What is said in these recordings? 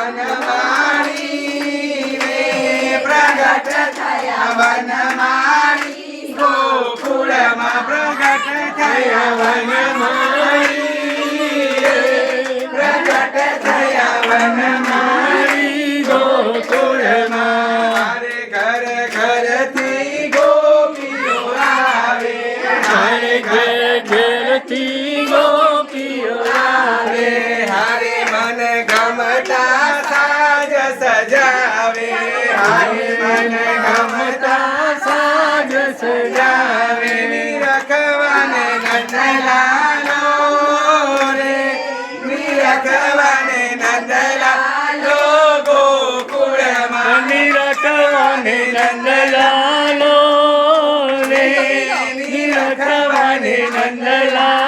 વનમાળી રે પ્રગટ થયા વનમાળી ગોકુળમાં પ્રગટ થયા વનમાળી રે પ્રગટ થયા વનમાળી ગોકુળમાં ઘેર ઘેરથી સજાવે હારે મન ગમતા સાજ સજાવે રખવાન નંદલાલો રે રખવાન નંદલાલો ગોકુળમાં રખવાન નંદલાલો રે રખવાન નંદલાલો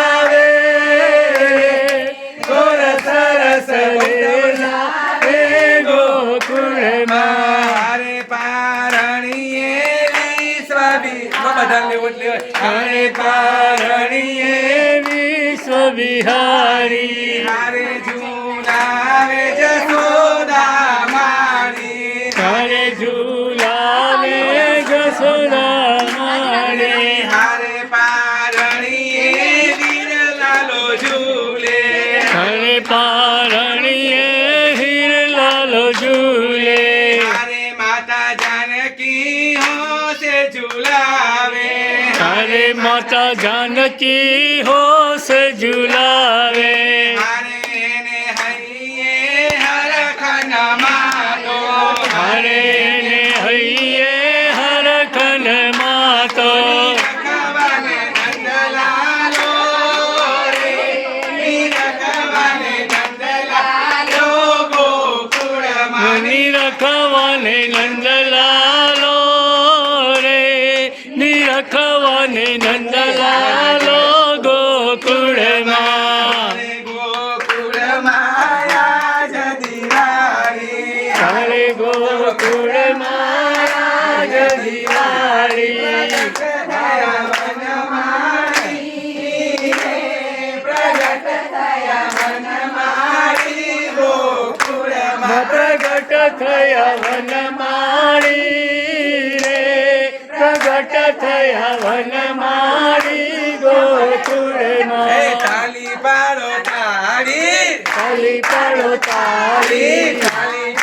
બધા લેવું એટલે હરે પારણી વિશ્વ વિહારી હારે ઝુલાવે જસોદા મારી. હરે ઝુલાવે જસોદા મારે. હારે પારણીએ વીરલાલો ઝૂલે. હરે પારણીએ હીરલાલો ઝૂલે. હારે માતા જાનકી હોશે ઝુલાવે. હરે માતા જાનકી હોશ ઝુલાવે. હારે એને હૈયે હરખન માતો હરે ને હૈયે હરખન માતો રખવાને નંદલાલો રે. રખવાને નંદલાલો ગોકુળમાં. નિરખવાને નંદલાલો ગોકુળમાં આજ દિવાળી પ્રગટ થયા વનમાળી રે પ્રગટ થયા વનમાળી ગોકુળમાં તાલી પાડો તાળી તાલી પાડો તાળી તાલી